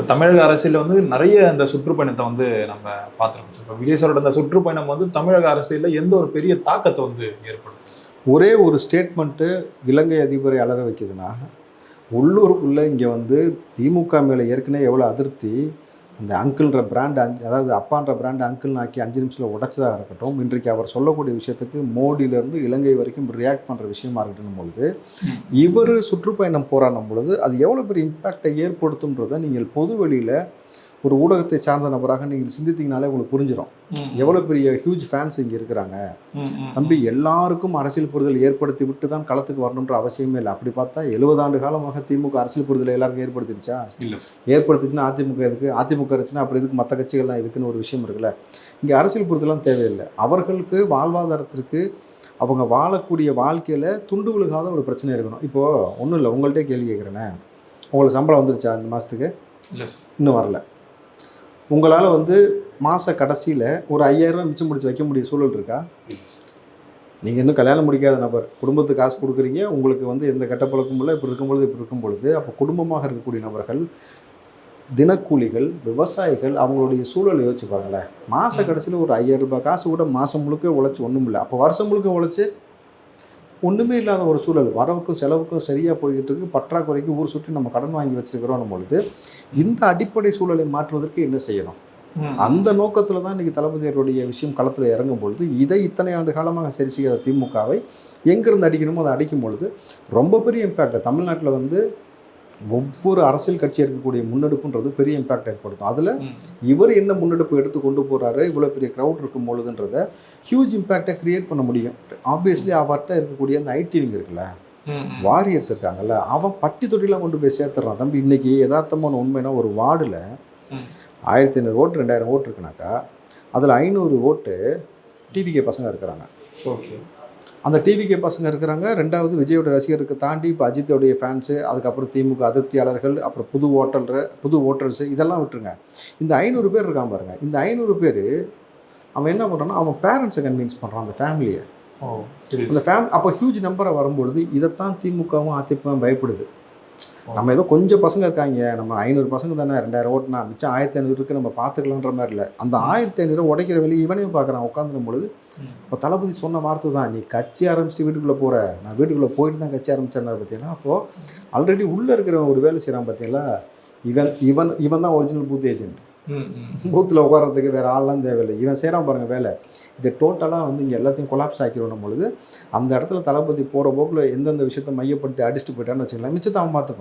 இப்போ தமிழக அரசியல் வந்து நிறைய அந்த சுற்றுப்பயணத்தை வந்து நம்ம பார்த்துருக்கோம். சார் இப்போ விஜய் சாரோட அந்த சுற்றுப்பயணம் வந்து தமிழக அரசியலில் எந்த ஒரு பெரிய தாக்கத்தை வந்து ஏற்படும்? ஒரே ஒரு ஸ்டேட்மெண்ட்டு இலங்கை அதிபரை அலற வைக்குதுன்னா உள்ளூருக்குள்ளே இங்கே வந்து திமுக மேலே ஏற்கனவே எவ்வளோ அதிருப்தி அந்த அங்கிள்ன்ற பிராண்ட் அஞ்சு அதாவது அப்பான்ற பிராண்ட் அங்கிள்னு ஆக்கி அஞ்சு நிமிஷத்தில் உடச்சதாக இருக்கட்டும் இன்றைக்கு அவர் சொல்லக்கூடிய விஷயத்துக்கு மோடியிலேருந்து இலங்கை வரைக்கும் ரியாக்ட் பண்ணுற விஷயமா இருக்கட்டும் பொழுது இவர் சுற்றுப்பயணம் போராடும் பொழுது அது எவ்வளோ பெரிய இம்பேக்டை ஏற்படுத்தும்ன்றதை நீங்கள் பொது வெளியில் ஒரு ஊடகத்தை சார்ந்த நபராக நீங்கள் சிந்தித்தீங்கனாலே உங்களுக்கு புரிஞ்சிடும் எவ்வளோ பெரிய ஹியூஜ் ஃபேன்ஸ் இங்கே இருக்கிறாங்க. தம்பி எல்லாருக்கும் அரசியல் புரிதல் ஏற்படுத்தி விட்டு தான் களத்துக்கு வரணுன்ற அவசியமே இல்லை. அப்படி பார்த்தா 70 ஆண்டு காலமாக திமுக அரசியல் புரிதலை எல்லாருக்கும் ஏற்படுத்திடுச்சா? இல்லை. ஏற்படுத்துச்சுன்னா அதிமுக எதுக்கு? அதிமுக இருந்துச்சுன்னா அப்புறம் இதுக்கு மற்ற கட்சிகள்லாம் இதுக்குன்னு ஒரு விஷயம் இருக்குல்ல. இங்கே அரசியல் புரிதலாம் தேவையில்லை. அவர்களுக்கு வாழ்வாதாரத்திற்கு அவங்க வாழக்கூடிய வாழ்க்கையில் துண்டு விழுகாத ஒரு பிரச்சனை இருக்கணும். இப்போது ஒன்றும் இல்லை உங்கள்கிட்ட கேள்வி கேட்குறேனே உங்களுக்கு சம்பளம் வந்துருச்சா இந்த மாதத்துக்கு இல்லை இன்னும் வரல. உங்களால் வந்து மாத கடைசியில் ஒரு 5000 ரூபாய் மிச்சம் முடிச்சு வைக்க முடிய சூழல் இருக்கா? நீங்கள் இன்னும் கல்யாணம் முடிக்காத நபர். குடும்பத்துக்கு காசு கொடுக்குறீங்க. உங்களுக்கு வந்து எந்த கெட்ட பழக்கமும் இல்லை. இப்படி இருக்கும் பொழுது இப்படி இருக்கும் பொழுது அப்போ குடும்பமாக இருக்கக்கூடிய நபர்கள் தினக்கூலிகள் விவசாயிகள் அவங்களுடைய சூழலை யோசிச்சு பாருங்களேன். மாத கடைசியில் ஒரு 5000 ரூபாய் காசு கூட மாதம் முழுக்க உழைச்சி ஒன்றும் இல்லை அப்போ வருஷம் முழுக்க உழைச்சி ஒன்றுமே இல்லாத ஒரு சூழல். வரவுக்கும் செலவுக்கும் சரியாக போய்கிட்டு இருக்கு. பற்றாக்குறைக்கு ஊர் சுற்றி நம்ம கடன் வாங்கி வச்சிருக்கிறோம் பொழுது இந்த அடிப்படை சூழலை மாற்றுவதற்கு என்ன செய்யணும்? அந்த நோக்கத்தில் தான் இன்றைக்கி தளபதியருடைய விஷயம் களத்தில் இறங்கும் பொழுது இதை இத்தனை ஆண்டு காலமாக சரி செய்யாத திமுகவை எங்கிருந்து அடிக்கணுமோ அதை அடிக்கும் பொழுது ரொம்ப பெரிய இம்பேக்ட் தமிழ்நாட்டில் வந்து ஒவ்வொரு அரசியல் கட்சி எடுக்கக்கூடிய முன்னெடுப்புன்றது பெரிய இம்பேக்ட் ஏற்படுத்தும். அதில் இவர் என்ன முன்னெடுப்பு எடுத்து கொண்டு போகிறாரு இவ்வளோ பெரிய க்ரௌட் இருக்கும் பொழுதுன்றத ஹியூஜ் இம்பேக்டை கிரியேட் பண்ண முடியும். ஆப்வியஸ்லி அவர்கிட்ட இருக்கக்கூடிய அந்த ஐடிவிங்க இருக்குல்ல வாரியர்ஸ் இருக்காங்கல்ல அவன் பட்டி தொட்டிலாம் கொண்டு போய் சேர்த்துறான். தம்பி இன்னைக்கு யதார்த்தமான உண்மைனா ஒரு வார்டில். ஆயிரத்தி ஐநூறு ஓட்டு ரெண்டாயிரம் ஓட்டு இருக்குனாக்கா அதில் ஐநூறு ஓட்டு டிவிகே பசங்க இருக்கிறாங்க. ஓகே. அந்த டிவிகே பசங்க இருக்கிறாங்க. ரெண்டாவது விஜயோட ரசிகருக்கு தாண்டி இப்போ அஜித்தோடைய ஃபேன்ஸு அதுக்கப்புறம் திமுக அதிருப்தியாளர்கள் அப்புறம் புது ஓட்டல் புது ஓட்டர்ஸு இதெல்லாம் விட்டுருங்க. இந்த ஐநூறு பேர் இருக்கான் பாருங்க. இந்த ஐநூறு பேர் அவன் என்ன பண்ணுறான்னா அவன் பேரண்ட்ஸை கன்வின்ஸ் பண்ணுறான் அந்த ஃபேமிலியை அந்த ஃபேம் அப்போ ஹியூஜ் நம்பரை வரும்பொழுது இதைத்தான் திமுகவும் அதிமுகவும் பயப்படுது. நம்ம ஏதோ கொஞ்சம் பசங்க இருக்காங்க நம்ம ஐநூறு பசங்க தானே ரெண்டாயிரம் ஓட்டுனா மிச்சம் ஆயிரத்தி ஐநூறு இருக்கு நம்ம பார்த்துக்கலான்ற மாதிரி இல்லை அந்த ஆயிரத்தி ஐநூறு உடைக்கிற வெளியே இவனையும் பார்க்குறான் உட்காந்துரும் பொழுது. இப்போ தளபதி சொன்ன வார்த்தை தான் நீ கட்சி ஆரம்பிச்சுட்டு வீட்டுக்குள்ளே போகிற நான் வீட்டுக்குள்ளே போயிட்டு தான் கட்சி ஆரம்பிச்சேன் பார்த்தீங்கன்னா அப்போது ஆல்ரெடி உள்ளே இருக்கிறவன் ஒரு வேலை செய்கிறான் பார்த்தீங்களா இவன் இவன் இவன் தான் ஒரிஜினல் பூத் ஏஜென்ட். பூத்தில் உட்காரத்துக்கு வேறு ஆள்லாம் தேவையில்லை. இவன் செய்கிறான் பாருங்கள் வேலை. இது டோட்டலாக வந்து இங்கே எல்லாத்தையும் கொலாப்ஸ் ஆக்கிடணும் பொழுது அந்த இடத்துல தளபதி போகிற போக்கில் எந்தெந்த விஷயத்தை மையப்படுத்தி அடிச்சுட்டு போயிட்டான்னு வச்சுக்கலாம் மிச்சத்தை அவன் பார்த்துப்பான்.